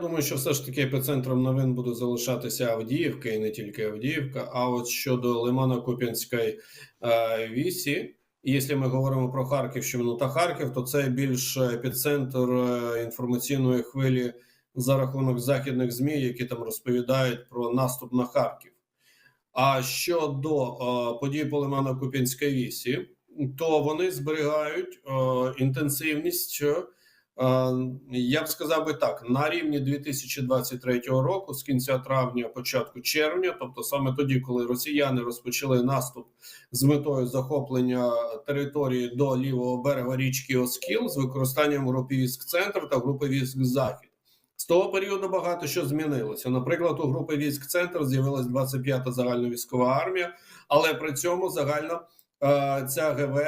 Думаю, що все ж таки епіцентром новин буде залишатися Авдіївка і не тільки Авдіївка. А от щодо Лимано-Куп'янської е, вісі, якщо ми говоримо про Харківщину та Харків, то це більш епіцентр е, інформаційної хвилі за рахунок західних змі, які там розповідають про наступ на Харків. А щодо е, подій по Лимано-Куп'янській вісі, то вони зберігають е, інтенсивність. Е, Я б сказав би так: на рівні 2023 року, з кінця травня, початку червня, тобто саме тоді, коли росіяни розпочали наступ з метою захоплення території до лівого берега річки Оскіл з використанням групи військ Центр та групи військ Захід. З того періоду багато що змінилося. Наприклад, у групи військ Центр з'явилась 25-та загальновійськова армія, але при цьому загальна е, ця ГВ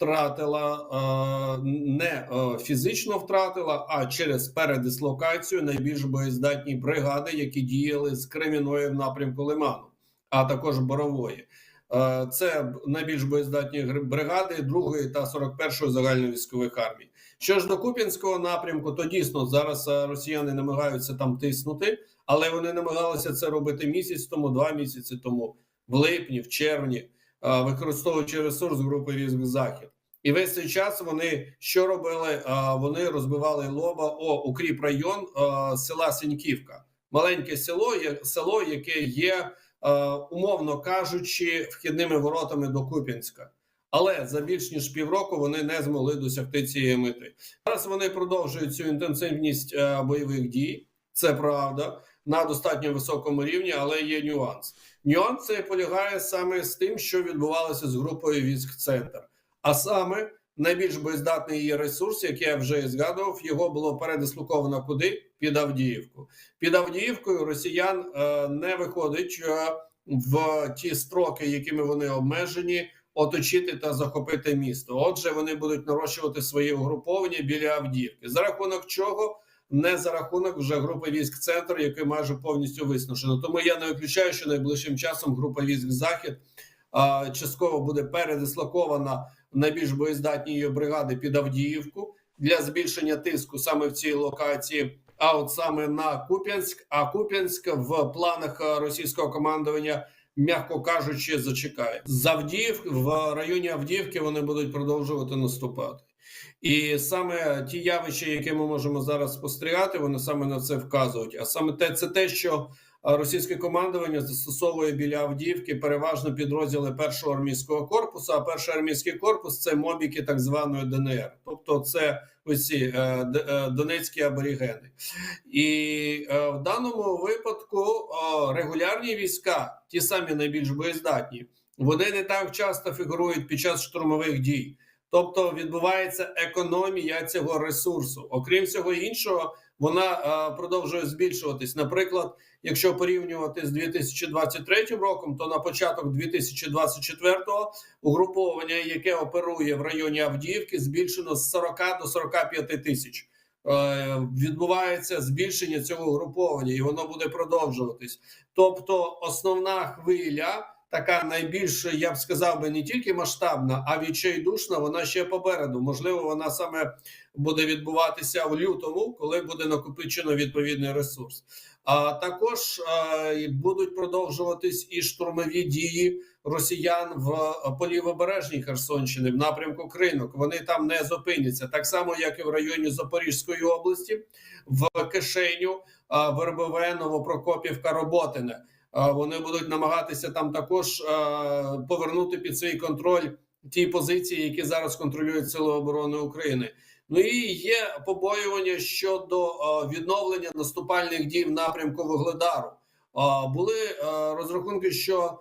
втратила е, не е, фізично втратила, а через передислокацію найбільш боєздатні бригади, які діяли з Креміної в напрямку Лиману, а також Борової. Е, Це найбільш боєздатні бригади 2-ї та 41-ї загальновійськових армій. Що ж до Куп'янського напрямку, то дійсно зараз росіяни намагаються там тиснути, але вони намагалися це робити місяць тому, два місяці тому, в липні, в червні використовуючи ресурс групи військ Захід. І весь цей час вони що робили? Е, Вони розбивали лоба о укріп район е, села Сіньківка, маленьке село, село, яке є, е, умовно кажучи, вхідними воротами до Куп'янська. Але за більш ніж півроку вони не змогли досягти цієї мети. Зараз вони продовжують цю інтенсивність е, бойових дій. Це правда на достатньо високому рівні, але є нюанс. Нюанс цей полягає саме з тим, що відбувалося з групою військ Центр. А саме найбільш боєздатний її ресурс, який я вже згадував, його було передислоковано куди? Під Авдіївку. Під Авдіївкою росіян е, не виходить е, в ті строки, якими вони обмежені, оточити та захопити місто. Отже, вони будуть нарощувати свої угруповання біля Авдіївки. За рахунок чого? Не за рахунок вже групи військ центр, який майже повністю виснажено. Тому я не виключаю, що найближчим часом група військ захід а, частково буде передислокована найбільш боєздатні її бригади під Авдіївку для збільшення тиску саме в цій локації. А от саме на Куп'янськ, а Куп'янськ в планах е, російського командування, м'яко кажучи, зачекає з в районі Авдіївки. Вони будуть продовжувати наступати. І саме ті явища, які ми можемо зараз спостерігати, вони саме на це вказують. А саме те, це те, що російське командування застосовує біля Авдіївки переважно підрозділи першого армійського корпусу. А перший армійський корпус це мобіки так званої ДНР, тобто це ці е, е, донецькі аборігени. І е, в даному випадку регулярні війська, ті самі найбільш боєздатні, вони не так часто фігурують під час штурмових дій. Тобто відбувається економія цього ресурсу. Окрім всього іншого, вона е, продовжує збільшуватись. Наприклад, якщо порівнювати з 2023 роком, то на початок 2024-го угруповання, яке оперує в районі Авдіївки, збільшено з 40 до 45 тисяч. Е, відбувається збільшення цього угруповання, і воно буде продовжуватись. Тобто, основна хвиля така найбільш, я б сказав би, не тільки масштабна, а відчайдушна, вона ще попереду. Можливо, вона саме буде відбуватися в лютому, коли буде накопичено відповідний ресурс. А також е, будуть продовжуватись і штурмові дії росіян в по лівобережній Херсонщини в напрямку Кринок. Вони там не зупиняться, так само як і в районі Запорізької області, в Кишеню, е, Вербове, Новопрокопівка, Роботине. Вони будуть намагатися там також повернути під свій контроль ті позиції, які зараз контролюють Сили оборони України. Ну і є побоювання щодо відновлення наступальних дій в напрямку Вугледару. Були розрахунки, що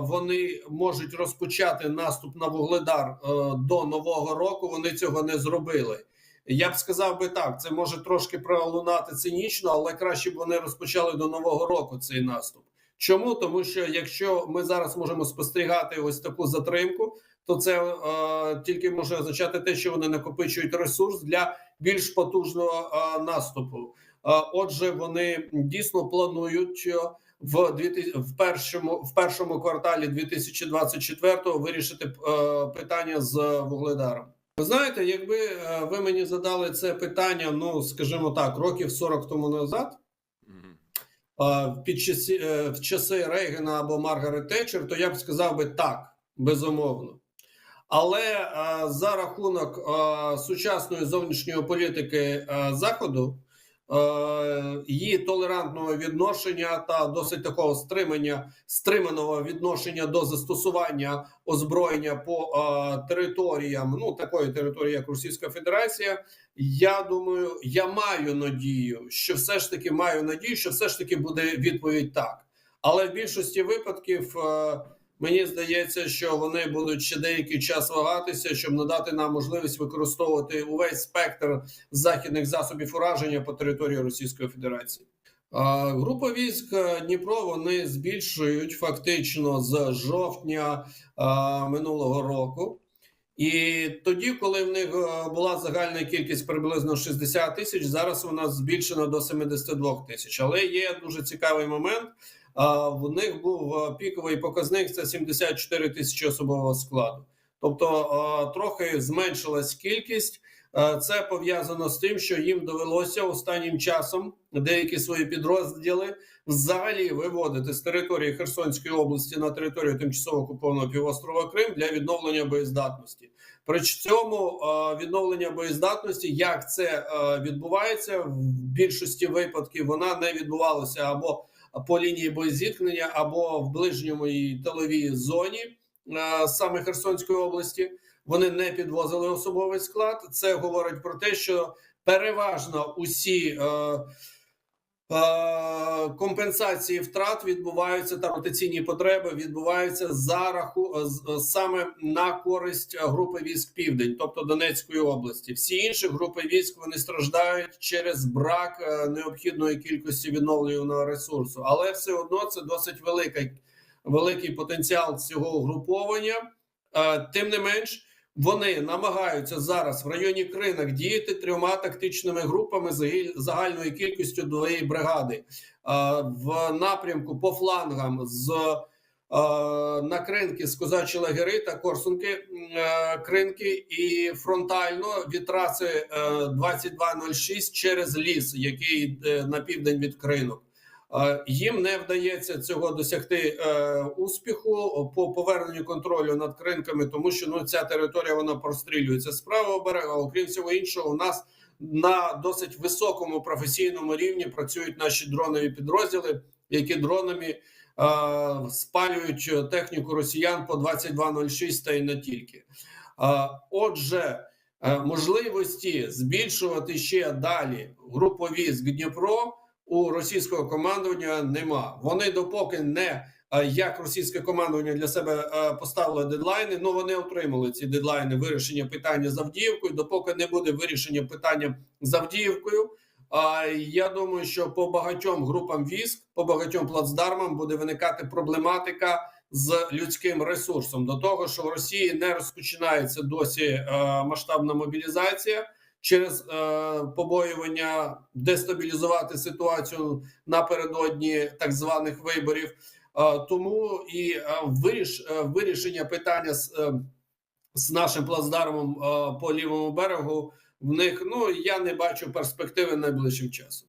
вони можуть розпочати наступ на Вугледар до нового року. Вони цього не зробили. Я б сказав би так: це може трошки пролунати цинічно, але краще б вони розпочали до нового року цей наступ. Чому тому, що якщо ми зараз можемо спостерігати ось таку затримку, то це е, тільки може означати те, що вони накопичують ресурс для більш потужного е, наступу. Е, отже, вони дійсно планують в 2000 в першому в першому кварталі 2024-го вирішити е, питання з вугледаром. Ви знаєте, якби е, ви мені задали це питання, ну скажімо так, років 40 тому назад, під часи, е, в часи Рейгена або Маргарет Тетчер, то я б сказав би так, безумовно. Але е, за рахунок е, сучасної зовнішньої політики Заходу, її толерантного відношення та досить такого стримання, стриманого відношення до застосування озброєння по е, територіям, ну такої території, як Російська Федерація, я думаю, я маю надію, що все ж таки маю надію, що все ж таки буде відповідь так. Але в більшості випадків. е, Мені здається, що вони будуть ще деякий час вагатися, щоб надати нам можливість використовувати увесь спектр західних засобів ураження по території Російської Федерації. А, Група військ е, Дніпро вони збільшують фактично з жовтня а, минулого року. І тоді, коли в них е, була загальна кількість приблизно 60 тисяч, зараз вона збільшена до 72 тисяч. Але є дуже цікавий момент. В них був е, піковий показник це 74 тисячі особового складу. Тобто е, трохи зменшилась кількість. Е, Це пов'язано з тим, що їм довелося останнім часом деякі свої підрозділи взагалі виводити з території Херсонської області на територію тимчасово окупованого півострова Крим для відновлення боєздатності. При цьому відновлення боєздатності, як це відбувається в більшості випадків, вона не відбувалася або по лінії боєзіткнення, або в ближньому і тиловій зоні е, саме Херсонської області. Вони не підвозили особовий склад. Це говорить про те, що переважно усі е, компенсації втрат відбуваються та ротаційні потреби відбуваються за раху з- саме на користь групи військ Південь, тобто Донецької області. Всі інші групи військ вони страждають через брак е, необхідної кількості відновлюваного ресурсу, але все одно це досить велика, великий потенціал цього угруповання. Е, Тим не менш, вони намагаються зараз в районі кринок діяти трьома тактичними групами загальною кількістю двоєї бригади Е, в напрямку по флангам з е, на кринки з козачі лагери та корсунки е, кринки, і фронтально від траси е, 2206 через ліс, який на південь від кринок. Е, Їм не вдається цього досягти е, успіху по поверненню контролю над кринками, тому що ну ця територія вона прострілюється з правого берега. Окрім всього іншого, у нас на досить високому професійному рівні працюють наші дронові підрозділи, які дронами е, спалюють техніку росіян по 2206 та й не тільки. Е, отже, е, можливості збільшувати ще далі групу військ Дніпро у російського командування нема. Вони допоки не е, як російське командування для себе е, поставило дедлайни. Ну вони отримали ці дедлайни вирішення питання з Авдіївкою. Допоки не буде вирішення питання з Авдіївкою. А я думаю, що по багатьом групам військ, по багатьом плацдармам буде виникати проблематика з людським ресурсом. До того, що в Росії не розпочинається досі е, масштабна мобілізація через е, побоювання дестабілізувати ситуацію напередодні так званих виборів. Е, тому і е, виріш, е, вирішення питання з, е, з нашим плацдармом е, по лівому берегу в них ну я не бачу перспективи найближчим часом.